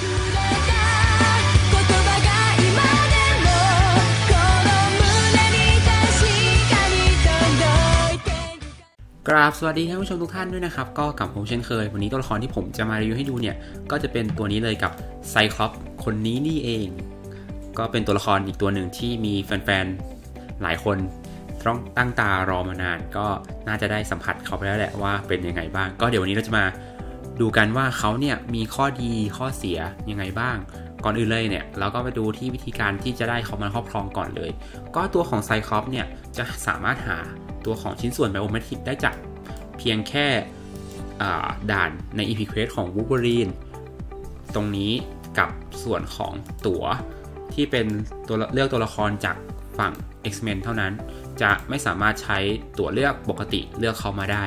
กราบสวัสดีท่านผู้ชมทุกท่านด้วยนะครับ ก็กลับผมเช่นเคย วันนี้ตัวละครที่ผมจะมารีวิวให้ดูเนี่ย ก็จะเป็นตัวนี้เลยกับไซคลอปคนนี้นี่เอง ก็เป็นตัวละครอีกตัวหนึ่งที่มีแฟนๆ หลายคนต้องตั้งตารอมานาน ก็น่าจะได้สัมผัสเขาไปแล้วแหละว่าเป็นยังไงบ้าง ก็เดี๋ยววันนี้เราจะมา ดูกันว่าเขาเนี่ยมีข้อดีข้อเสียยังไงบ้าง ก่อนอื่นเลยเนี่ยเราก็ไปดูที่วิธีการที่จะได้เขามาครอบครองก่อนเลย ก็ตัวของไซคลอปเนี่ยจะสามารถหาตัวของชิ้นส่วนไบโอเมตริกได้จากเพียงแค่ด่านใน EP Quest ของ Wolverine ตรงนี้กับส่วนของตั๋วที่เป็นตัวเลือกตัวละครจากฝั่ง X-Men เท่านั้น จะไม่สามารถใช้ตั๋วเลือกปกติเลือกเขามาได้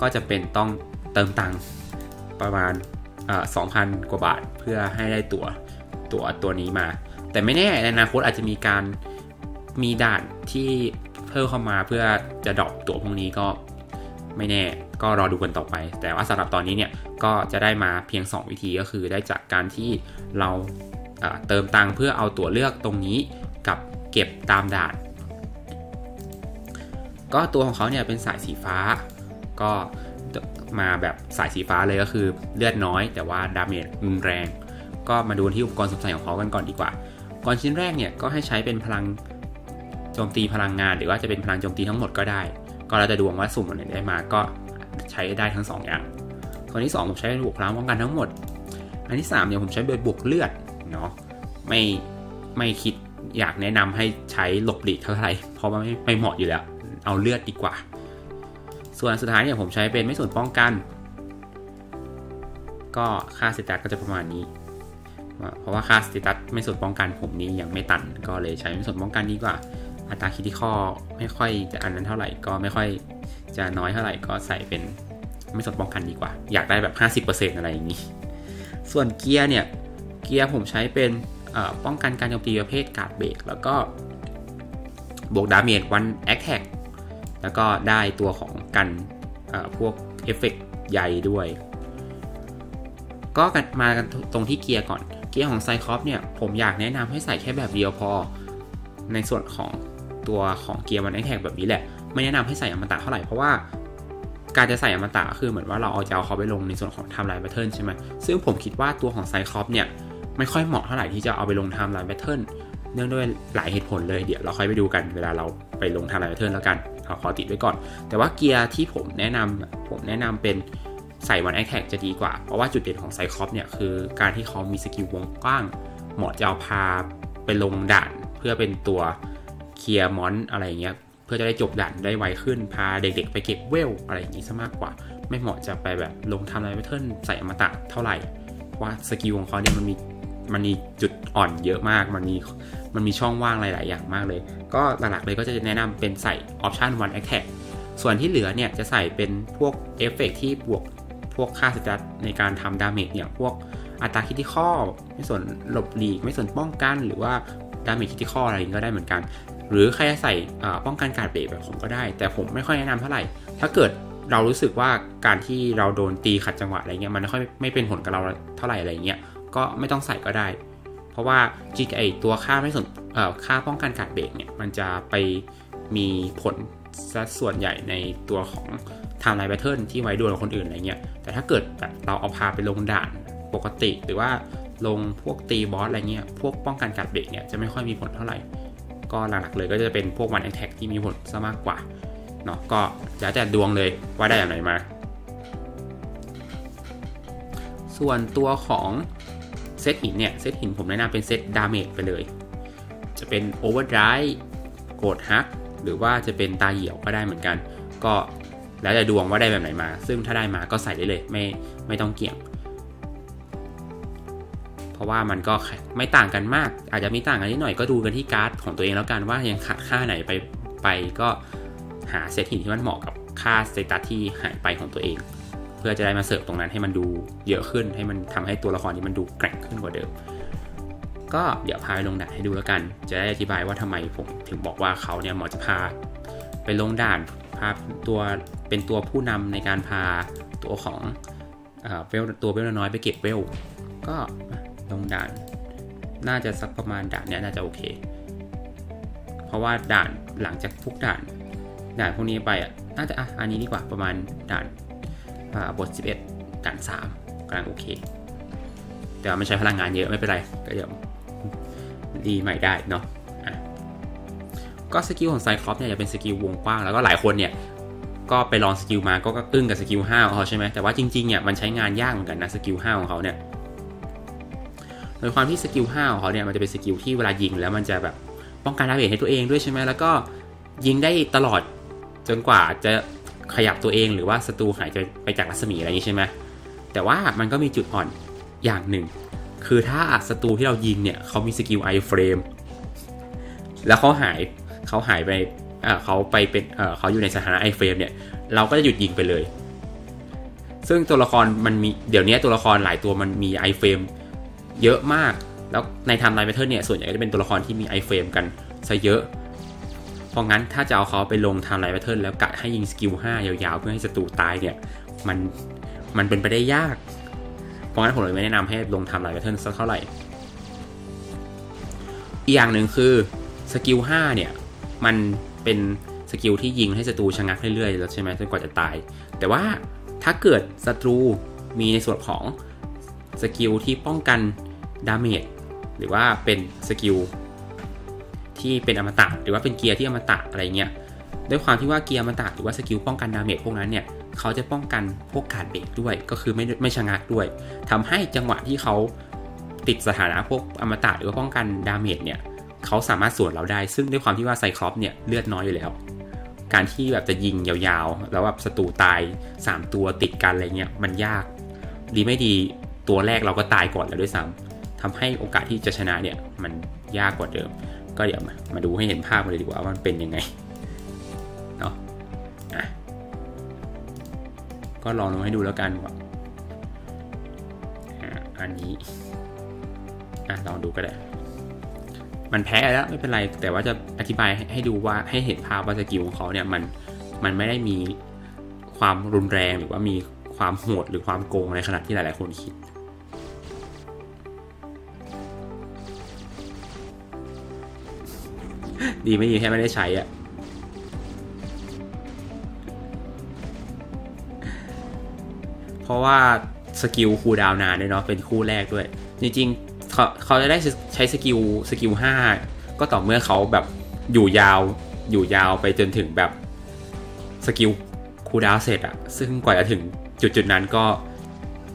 ก็จะเป็นต้องเติมตังค์ ประมาณสองพันกว่าบาทเพื่อให้ได้ตั๋วตั๋วตัวนี้มา แต่ไม่แน่ในอนาคตอาจจะมีการมีด่านที่เพิ่มเข้ามาเพื่อจะดรอปตั๋วพวกนี้ก็ไม่แน่ก็รอดูกันต่อไป แต่ว่าสำหรับตอนนี้เนี่ยก็จะได้มาเพียง 2 วิธีก็คือได้จากการที่เราเติมตังเพื่อเอาตั๋วเลือกตรงนี้กับเก็บตามด่าน ก็ตัวของเขาเนี่ยเป็นสายสีฟ้า ก็ มาแบบสายสีฟ้าเลยก็คือเลือดน้อย แต่ว่าดาเมจรุนแรง ก็มาดูที่อุปกรณ์สวมใส่ของเขากันก่อนดีกว่าก่อนชิ้นแรกเนี่ยก็ให้ใช้เป็นพลังโจมตีพลังงาน หรือว่าจะเป็นพลังโจมตีทั้งหมดก็ได้ ก็เราจะดวงว่าสุ่มอันไหนได้มาก็ใช้ได้ทั้ง 2 อย่างคนที่ 2 ผมใช้เป็นบวกพลังป้องกันทั้งหมด อันที่3เนี่ยผมใช้เป็นบวกเลือดเนาะไม่ไม่คิดอยากแนะนำให้ใช้หลบหลีกเท่าไหร่เพราะว่าไม่ไม่เหมาะอยู่แล้ว เอาเลือดดีกว่า ส่วนสุดท้ายเนี่ยผมใช้เป็นไม่ส่วนป้องกัน ก็ค่าสเตตัสก็จะประมาณนี้ เพราะว่าค่าสเตตัสไม่ส่วนป้องกันผมนี้ยังไม่ตัน ก็เลยใช้ไม่ส่วนป้องกันดีกว่า อัตราคิดที่ข้อไม่ค่อยจะอันนั้นเท่าไหร่ ก็ไม่ค่อยจะน้อยเท่าไหร่ก็ใส่เป็นไม่สนป้องกันดีกว่า อยากได้แบบ 50%อะไรอย่างนี้ ส่วนเกียร์เนี่ยเกียร์ผมใช้เป็นป้องกันการโจมตีประเภทการ์ดเบรกแล้วก็บวกดาเมจวันแอคแท็กแล้วก็ได้ตัวของ กันพวกเอฟเฟกใหญ่ด้วย ก็มากันตรงที่เกียร์ก่อน เกียร์ของไซคอปเนี่ย ผมอยากแนะนำให้ใส่แค่แบบเดียวพอ ในส่วนของตัวของเกียร์วันแอแท็กแบบนี้แหละ ไม่แนะนำให้ใส่อมตะเท่าไหร่เพราะว่าการจะใส่อมตะคือเหมือนว่าเราเอาจะเอาเขาไปลงในส่วนของไทม์ไลน์แพทเทิร์นใช่ไหมซึ่งผมคิดว่าตัวของไซคอปเนี่ยไม่ค่อยเหมาะเท่าไหร่ที่จะเอาไปลงไทม์ไลน์แพทเทิร์นเนื่องด้วยหลายเหตุผลเลยเดี๋ยวเราค่อยไปดูกันเวลาเราไปลงไทม์ไลน์แพทเทิร์นแล้วกัน ขอติดไว้ก่อน แต่ว่าเกียร์ที่ผมแนะนำผมแนะนำเป็นใส่วันแอแท็กจะดีกว่า เพราะว่าจุดเด่นของไซคอปเนี่ยคือการที่เขามีสกิลวงกว้าง เหมาะจะเอาพาไปลงด่าน เพื่อเป็นตัวเคลียร์มอนอะไรเงี้ยเพื่อจะได้จบด่านได้ไวขึ้น พาเด็กๆไปเก็บเวลอะไรอย่างนี้ซะมากกว่า ไม่เหมาะจะไปแบบลงทำอะไรแพทเทิร์นใส่อมตะเท่าไหร่ ว่าสกิลของเขาเนี่ยมันมี มันมีจุดอ่อนเยอะมาก มันมีมันมีช่องว่างหลาย ๆ อย่างมากเลย ก็หลักๆเลยก็จะแนะนำเป็นใส่ออปชัน one attack ส่วนที่เหลือเนี่ยจะใส่เป็นพวกเอฟเฟกที่บวกพวกค่าสเตตัสในการทำดาเมจอย่างพวกอัตราคิดที่ข้อไม่ส่วนหลบหลีก ไม่ส่วนป้องกัน หรือว่าดาเมจคิดที่ข้ออะไรก็ได้เหมือนกัน หรือใครจะใส่ป้องกันการเบรกแบบผมก็ได้ แต่ผมไม่ค่อยแนะนำเท่าไหร่ ถ้าเกิดเรารู้สึกว่าการที่เราโดนตีขัดจังหวะอะไรเงี้ยมันไม่ค่อยไม่เป็นผลกับเราเท่าไหร่อะไรเงี้ย ก็ไม่ต้องใส่ก็ได้ เพราะว่าจริงไอตัวค่าไม่สนค่าป้องกันการเบรกเนี่ยมันจะไปมีผลซะส่วนใหญ่ในตัวของไทม์ไลน์แพทเทิร์นที่ไว้ดวลกับคนอื่นอะไรเงี้ยแต่ถ้าเกิดแบบเราเอาพาไปลงด่านปกติ หรือว่าลงพวกตีบอสอะไรเงี้ยพวกป้องกันการเบรกเนี่ยจะไม่ค่อยมีผลเท่าไหร่ ก็หลักๆเลยก็จะเป็นพวกวันแอคแท็กที่มีผลซะมากกว่าเนาะก็จะแต่ดวงเลยว่าได้อย่างไรมา ส่วนตัวของ เซตหินเนี่ยเซตหินผมแนะนำเป็นเซตดาเมจไปเลย จะเป็นโอเวอร์ไดร์โกดฮักหรือว่าจะเป็นตาเหี่ยวก็ได้เหมือนกัน ก็แล้วแต่ดวงว่าได้แบบไหนมา ซึ่งถ้าได้มาก็ใส่ได้เลยไม่ไม่ต้องเกี่ยง เพราะว่ามันก็ไม่ต่างกันมาก อาจจะมีต่างกันนิดหน่อยก็ดูกันที่การ์ดของตัวเองแล้วกันว่ายังขาดค่าไหนไปไปก็หาเซตหินที่มันเหมาะกับค่าสเตตัสที่หายไปของตัวเอง พื่อจะได้มาเสิร์ฟตรงนั้นให้มันดูเยอะขึ้น ให้มันทำให้ตัวละครนี้มันดูแกร่งขึ้นกว่าเดิม ก็เดี๋ยวพาไปลงด่านให้ดูแล้วกัน จะได้อธิบายว่าทำไมผมถึงบอกว่าเขาเนี่ยหมาะจะพาไปลงด่านพาตัวเป็นตัวผู้นำในการพาตัวของเวลตัวเวลน้อยไปเก็บเวล ก็ลงด่าน น่าจะสักประมาณด่านเนี้ยน่าจะโอเค เพราะว่าด่านหลังจากพวกด่าน ด่านพวกนี้ไปอะน่าจะอะอันนี้ดีกว่าประมาณด่าน บท 11ด่าน3กำลังโอเค แต่ว่าไม่ใช้พลังงานเยอะไม่เป็นไร ก็เดี๋ยวดีใหม่ได้เนาะะก็สกิลของไซคลอปเนี่ยจะเป็นสกิลวงกว้าง แล้วก็หลายคนเนี่ยก็ไปลองสกิลมาก็อึ้งกับสกิล5ของเขาใช่ไหมแต่ว่าจริงๆเนี่ยมันใช้งานยากเหมือนกันนะสกิล5ของเขาเนี่ยโดยความที่สกิล5ของเขาเนี่ยมันจะเป็นสกิลที่เวลายิงแล้วมันจะแบบป้องกันดาเมจให้ตัวเองด้วยใช่ไหมแล้วก็ยิงได้ตลอดจนกว่าจะ ขยับตัวเองหรือว่าศัตรูหายไปจากรัศมีอะไรอย่างนี้ใช่ไหมแต่ว่ามันก็มีจุดอ่อนอย่างหนึ่ง คือถ้าศัตรูที่เรายิงเนี่ยเขามีสกิลไอเฟรมแล้วเขาหายเขาหายไปเขาไปเป็นเเขาอยู่ในสถานะไอเฟรมเนี่ยเราก็จะหยุดยิงไปเลย ซึ่งตัวละครมันมีเดี๋ยวนี้ตัวละครหลายตัวมันมีไอเฟรมเยอะมาก แล้วในไทม์ไลน์แพทเทิร์นเนี่ยส่วนใหญ่ก็จะเป็นตัวละครที่มีไอเฟรมกันซะเยอะ เพราะงั้นถ้าจะเอาเขาไปลงไทม์ไลน์แพทเทิร์นแล้วกะให้ยิงสกิล5ยาวๆ เพื่อให้ศัตรูตายเนี่ยมันมันเป็นไปได้ยาก เพราะงั้นผมเลยไม่แนะนำให้ลงไทม์ไลน์แพทเทิร์นสักเท่าไหร่ อีกอย่างหนึ่งคือสกิล5เนี่ยมันเป็นสกิลที่ยิงให้ศัตรูชะงักเรื่อยๆแล้วใช่ไหมจนกว่าจะตาย แต่ว่าถ้าเกิดศัตรูมีในส่วนของสกิลที่ป้องกันดาเมจหรือว่าเป็นสกิล ที่เป็นอมตะหรือว่าเป็นเกียร์ที่อมตะอะไรเงี้ยด้วยความที่ว่าเกียร์อมตะหรือว่าสกิลป้องกันดาเมจพวกนั้นเนี่ยเขาจะป้องกันพวกการเบรกด้วยก็คือไม่ไม่ชะงักด้วยทำให้จังหวะที่เขาติดสถานะพวกอมตะหรือว่าป้องกันดาเมจเนี่ยเขาสามารถสวนเราได้ ซึ่งด้วยความที่ว่าไซคลอปเนี่ยเลือดน้อยอยู่แล้ว การที่แบบจะยิงยาวๆ แล้วแบบศัตรูตาย 3 ตัวติดกันอะไรเงี้ยมันยาก ดีไม่ดีตัวแรกเราก็ตายก่อนแล้วด้วยซ้ำทำให้โอกาสที่จะชนะเนี่ยมันยากกว่าเดิม ก็เดี๋ยวมามาดูให้เห็นภาพกันเลยดีกว่าว่ามันเป็นยังไงเนาะะก็ลองลงให้ดูแล้วกันว่าอันนี้อะลองดูก็ได้ มันแพ้แล้วไม่เป็นไร แต่ว่าจะอธิบายให้ดูว่าให้เห็นภาพว่าสกิลของเขาเนี่ยมันมันไม่ได้มีความรุนแรงหรือว่ามีความโหดหรือความโกงในขนาดที่หลาย ๆ คนคิด ดีไม่ดีแค่ไม่ได้ใช้อะเพราะว่าสกิลคูดาวนานด้วยเนาะเป็นคู่แรกด้วย จริงๆเขาเขาจะได้ใช้สกิลสกิลห้าก็ต่อเมื่อเขาแบบอยู่ยาวอยู่ยาวไปจนถึงแบบสกิลคูดาวเสร็จอะซึ่งกว่าจะถึงจุดจุดๆนั้นก็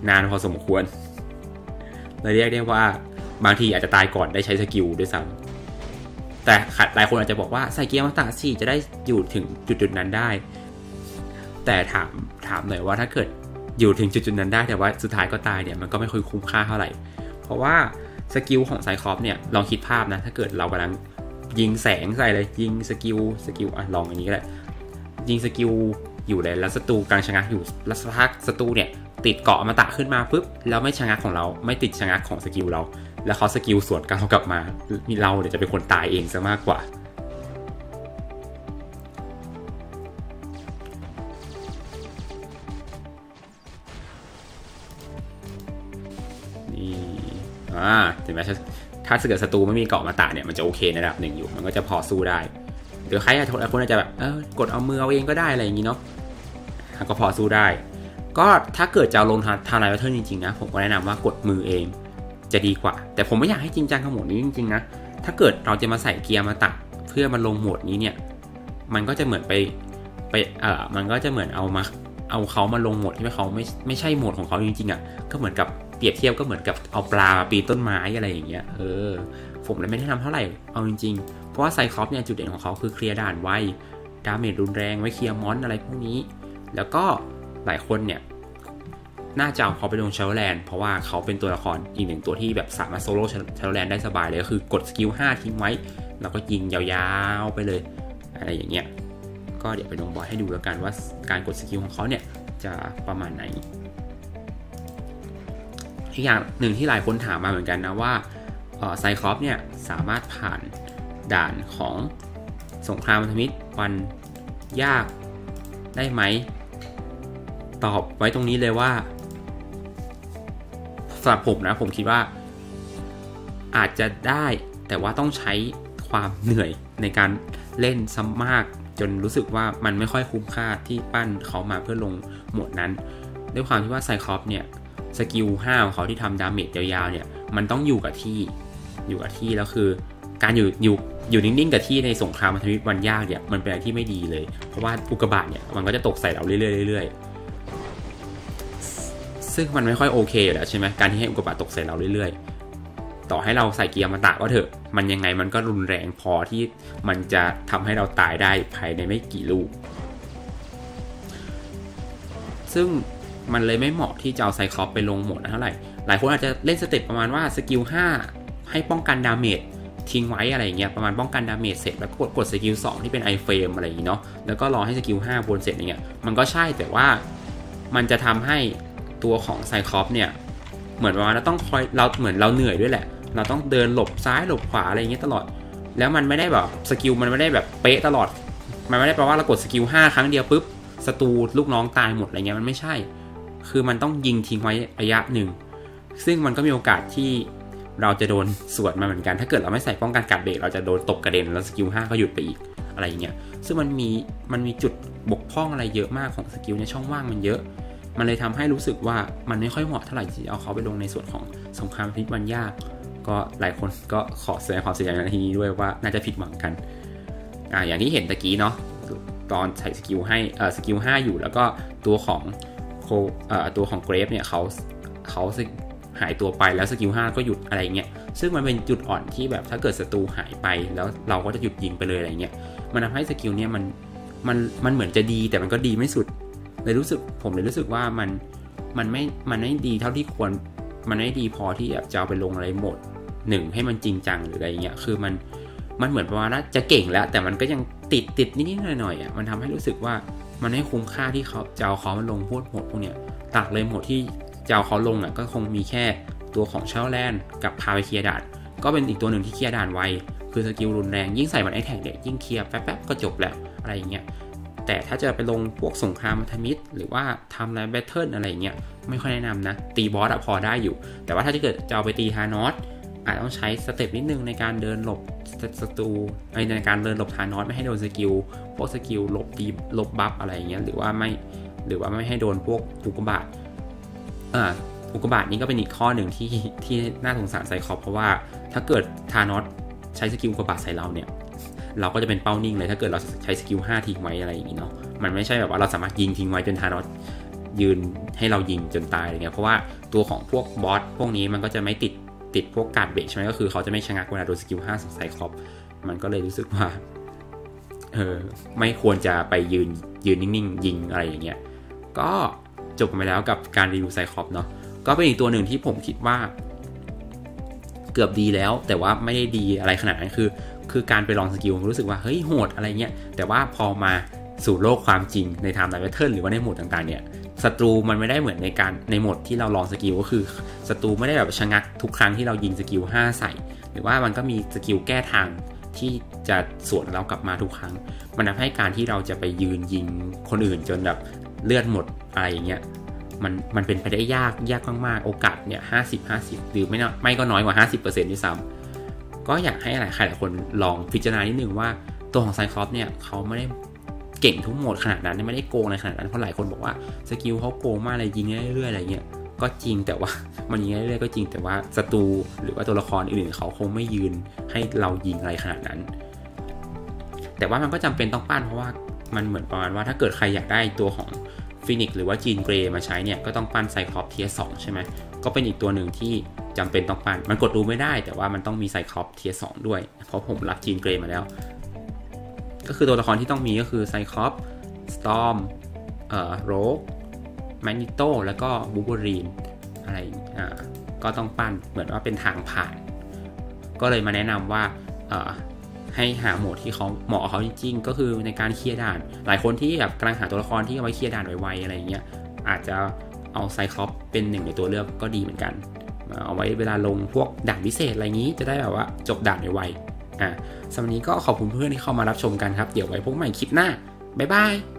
นานพอสมควรเลยเรียกได้ว่าบางทีอาจจะตายก่อนได้ใช้สกิลด้วยซ้ำ แต่หลายคนอาจจะบอกว่าใส่เกียร์มาตาสี่จะได้อยู่ถึงจุดจุดนั้นได้ แต่ถามถามหน่อยว่าถ้าเกิดอยู่ถึงจุดจุดนั้นได้แต่ว่าสุดท้ายก็ตายเนี่ยมันก็ไม่ค่อยคุ้มค่าเท่าไหร่ เพราะว่าสกิลของไซคอปเนี่ยลองคิดภาพนะถ้าเกิดเรากำลังยิงแสงใส่เลยยิงสกิลสกิลอะลองอย่างนี้ก็ได้ยิงสกิลอยู่เลยแล้วศัตรูกลังชะงักอยู่แล้วสักพักศัตรูเนี่ยติดเกาะอมตะขึ้นมาปุ๊บแล้วไม่ชะงักของเราไม่ติดชะงักของสกิลเรา แล้วเขาสกิลสวนกลับกลับมา มีเราเดี๋ยวจะเป็นคนตายเองซะมากกว่า นี่อ่าเห็นไหมถ้าถ้าเกิดศัตรูไม่มีเกาะมาตะเนี่ยมันจะโอเคในระดับหนึ่งอยู่ มันก็จะพอสู้ได้หรือใครอาจจะคนอาจจะแบบเออกดเอามือเอาเองก็ได้อะไรอย่างนี้เนาะก็พอสู้ได้ ก็ถ้าเกิดจะลงทางไลน์แพทเทิร์นจริงๆนะ ผมก็แนะนำว่ากดมือเอง จะดีกว่า แต่ผมไม่อยากให้จริงจังกับโหมดนี้จริงๆนะ ถ้าเกิดเราจะมาใส่เกียร์มาตัดเพื่อมาลงโหมดนี้เนี่ย มันก็จะเหมือนไปไปเออมันก็จะเหมือนเอามาเอาเขามาลงโหมดที่เขาไม่ไม่ใช่โหมดของเขาจริงๆอะ่ะ ก็เหมือนกับเปรียบเทียบก็เหมือนกับเอาปลามาปีนต้นไม้อะไรอย่างเงี้ย เออ ผมเลยไม่แนะนำเท่าไหร่ เอาจริงๆ เพราะว่าไซคลอปเนี่ยจุดเด่นของเขาคือเคลียร์ด่านไว ดาเมจรุนแรงไว้เคลียร์มอนอะไรพวกนี้ แล้วก็หลายคนเนี่ย น่าจะเอาเขาไปลงเชลแลนด์เพราะว่าเขาเป็นตัวละครอีกหนึ่งตัวที่แบบสามารถโซโล่เชลแลนด์ได้สบายเลยก็คือกดสกิล5ทิ้งไว้ แล้วก็ยิงยาวๆไปเลย อะไรอย่างเงี้ยก็เดี๋ยวไปลงบอยให้ดูแล้วกันว่าการกดสกิลของเขาเนี่ยจะประมาณไหนอีกอย่างหนึ่งที่หลายคนถามมาเหมือนกันนะว่าไซคลอปเนี่ยสามารถผ่านด่านของสงครามพันธมิตรวันยากได้ไหม ตอบไว้ตรงนี้เลยว่า สำหรับผมนะ ผมคิดว่า อาจจะได้แต่ว่าต้องใช้ความเหนื่อยในการเล่นซ้ำมาก จนรู้สึกว่ามันไม่ค่อยคุ้มค่าที่ปั้นเขามาเพื่อลงหมวดนั้น ด้วยความที่ว่าไซคลอปเนี่ยสกิล5ของเขาที่ทำดาเมจยาวๆเนี่ยมันต้องอยู่กับที่อยู่กับที่แล้วคือ การอยู่อยู่อยู่นิ่งๆกับที่ในสงครามพันธมิตรวันยากเนี่ยมันเป็นอะไรที่ไม่ดีเลย เพราะว่าอุกกาบาตเนี่ยมันก็จะตกใส่เราเรื่อยๆเรื่อยๆ ซึ่งมันไม่ค่อยโอเคอยู่แล้วใช่ไหมการที่ให้อุกกาบาตตกใส่เราเรื่อยๆ ต่อให้เราใส่เกียร์มาตะก็เถอะ มันยังไงมันก็รุนแรงพอที่มันจะทำให้เราตายได้ภายในไม่กี่ลูก ซึ่งมันเลยไม่เหมาะที่จะเอาไซคลอปไปลงโหมดเท่าไหร่ หลายคนอาจจะเล่นสเต็ปประมาณว่าสกิล5ให้ป้องกันดาเมจทิ้งไว้อะไรเงี้ยประมาณป้องกันดาเมจเสร็จแล้วกดกดสกิล2ที่เป็นไอเฟรมอะไรอย่างงี้เนาะแล้วก็รอให้สกิล5บนเสร็จอย่างเงี้ยมันก็ใช่แต่ว่ามันจะทำให้ ตัวของไซคอปเนี่ยเหมือนว่าเราต้องคอยเราเหมือนเราเหนื่อยด้วยแหละ เราต้องเดินหลบซ้ายหลบขวาอะไรอย่างเงี้ยตลอด แล้วมันไม่ได้แบบสกิลมันไม่ได้แบบเป๊ะตลอด มันไม่ได้แปลว่าเรากดสกิล5ครั้งเดียวปุ๊บศัตรูลูกน้องตายหมดอะไรเงี้ยมันไม่ใช่ คือมันต้องยิงทิ้งไว้ระยะหนึ่ง ซึ่งมันก็มีโอกาสที่เราจะโดนสวนมาเหมือนกัน ถ้าเกิดเราไม่ใส่ป้องกันการเบรกเราจะโดนตกกระเด็นแล้วสกิล5ก็หยุดไปอีกอะไรอย่างเงี้ย ซึ่งมันมีมันมีจุดบกพร่องอะไรเยอะมากของสกิลในยช่องว่างมันเยอะ มันเลยทำให้รู้สึกว่ามันไม่ค่อยเหมาะเท่าไหร่ที่เอาเขาไปลงในส่วนของสงครามพิษวันยาก ก็หลายคนก็ขอแสดงความเสียใจในที่นี้ด้วยว่าน่าจะผิดหวังกันอ่าอย่างที่เห็นตะกี้เนาะตอนใส่สกิลให้เอ่อสกิล5อยู่แล้วก็ตัวของโคเอ่อตัวของเกรฟเนี่ยเขาเขาหายตัวไปแล้วสกิล5ก็หยุดอะไรเงี้ยซึ่งมันเป็นจุดอ่อนที่แบบถ้าเกิดศัตรูหายไปแล้วเราก็จะหยุดยิงไปเลยอะไรเงี้ยมันทำให้สกิลเนี่ยมันมันมันเหมือนจะดีแต่มันก็ดีไม่สุด เลยรู้สึกผมเลยรู้สึกว่ามันมันไม่มันไม่ดีเท่าที่ควร มันไม่ดีพอที่จะเอาไปลงอะไรหมดหนึ่งให้มันจริงจังหรืออะไรเงี้ยคือมันมันเหมือนประมาณว่าจะเก่งแล้ว แต่มันก็ยังติดติดนิดๆหน่อยๆอะมันทำให้รู้สึกว่ามันไม่คุ้มค่าที่เขาจะเอาเขามาลงพวกโหมดพวกเนี้ยตักเลยหมดที่จะเอาเขาลงอะก็คงมีแค่ตัวของเชลแลนด์กับพาไปเคลียร์ด่านก็เป็นอีกตัวหนึ่งที่เคลียร์ด่านไวคือสกิลรุนแรงยิ่งใส่มันไอแท็กเด็กยิ่งเคลียร์แป๊บๆก็จบแล้วอะไรอย่างเงี้ย แต่ถ้าจะไปลงพวกสงครามพัธมิตร หรือว่าทำอะไรแบทเทิลอะไรเงี้ยไม่ค่อยแนะนำนะ ตีบอสอะพอได้อยู่ แต่ว่าถ้าจะเกิดจะเอาไปตีทานอสอาจต้องใช้สเต็ปนิดนึงในการเดินหลบศัตรูในการเดินหลบทานอสไม่ให้โดนสกิลพวกสกิลหลบตีหลบบัฟอะไรเงี้ยหรือว่าไม่หรือว่าไม่ให้โดนพวกอุกกาบาตอ่าอุกกาบาตนี้ก็เป็นอีกข้อหนึ่งที่ที่น่าสงสารไซคอปเพราะว่าถ้าเกิดทานอสใช้สกิลอุกกาบาตใส่เราเนี่ย เราก็จะเป็นเป้านิ่งเลยถ้าเกิดเราใช้สกิล5ทิ้งไว้อะไรอย่างนี้เนาะมันไม่ใช่แบบว่าเราสามารถยิงทิ้งไว้จนทานอสยืนให้เรายิงจนตายอะไรเงี้ยเพราะว่าตัวของพวกบอสพวกนี้มันก็จะไม่ติดติดพวกการเบรกใช่ไหมก็คือเขาจะไม่ชะงักเวลาโดนสกิล5ของไซคอปมันก็เลยรู้สึกว่าเออไม่ควรจะไปยืนยืนนิ่งๆ ยิงอะไรอย่างเงี้ยก็จบไปแล้วกับการรีวิวไซคอปเนาะก็เป็นอีกตัวหนึ่งที่ผมคิดว่า เกือบดีแล้ว แต่ว่าไม่ได้ดีอะไรขนาดนั้นคือ คือการไปลองสกิลรู้สึกว่าเฮ้ยโหดอะไรเงี้ยแต่ว่าพอมาสู่โลกความจริงในไทม์ไลน์แพทเทิร์นหรือว่าในโหมดต่างๆเนี่ยศัตรูมันไม่ได้เหมือนในการในโหมดที่เราลองสกิลก็คือศัตรูไม่ได้แบบชะงักทุกครั้งที่เรายิงสกิล5ใส่ หรือว่ามันก็มีสกิลแก้ทางที่จะสวนเรากลับมาทุกครั้ง มันทำให้การที่เราจะไปยืนยิงคนอื่นจนแบบเลือดหมดอะไรอย่างเงี้ยมันมันเป็นไปได้ยากยากมากๆโอกาสเนี่ยห้าสิบห้าสิบหรือไม่ไม่ก็น้อยกว่าห้าสิบเปอร์เซ็นต์ด้วยซ้ำ ก็อยากให้หลายใครหลายคนลองพิจารณานิดนึงว่าตัวของไซคลอปเนี่ยเขาไม่ได้เก่งทุกโหมดขนาดนั้นไม่ได้โกงอะไรขนาดนั้นเพราะหลายคนบอกว่าสกิลเขาโกงมากเลยยิงเรื่อยๆอะไรเงี้ยก็จริงแต่ว่ามันยิงเรื่อยๆก็จริงแต่ว่าศัตรูหรือว่าตัวละครอื่นเขาคงไม่ยืนให้เรายิงอะไรขนาดนั้น แต่ว่ามันก็จำเป็นต้องปั้นเพราะว่ามันเหมือนประมาณว่าถ้าเกิดใครอยากได้ตัวของฟินิกหรือว่าจีนเกรมาใช้เนี่ยก็ต้องปั้นไซคลอปเทียสองใช่ไหมก็เป็นอีกตัวหนึ่งที่ จำเป็นต้องปั้น มันกดดูไม่ได้แต่ว่ามันต้องมีไซคลอปเทียสองด้วย เพราะผมรับจีนเกรมาแล้ว ก็คือตัวละครที่ต้องมีก็คือไซคลอปสตอมเอ่อโรกแมกนิโตแล้วก็บูบูรีนอะไรอ่าก็ต้องปั้นเหมือนว่าเป็นทางผ่าน ก็เลยมาแนะนำว่าเอ่อให้หาโหมดที่เขาเหมาะกับเขาจริงๆ ก็คือในการเคลียร์ด่าน หลายคนที่แบบกำลังหาตัวละครที่เอาไว้เคลียร์ด่านไวๆอะไรเงี้ยอาจจะเอาไซคลอปเป็นหนึ่งในตัวเลือกก็ดีเหมือนกัน เอาไว้เวลาลงพวกด่านพิเศษอะไรงี้จะได้แบบว่าจบด่านไวๆอะสำหรับนี้ก็ขอบคุณเพื่อนที่เข้ามารับชมกันครับ เดี๋ยวไว้พบใหม่คลิปหน้าบ๊ายบาย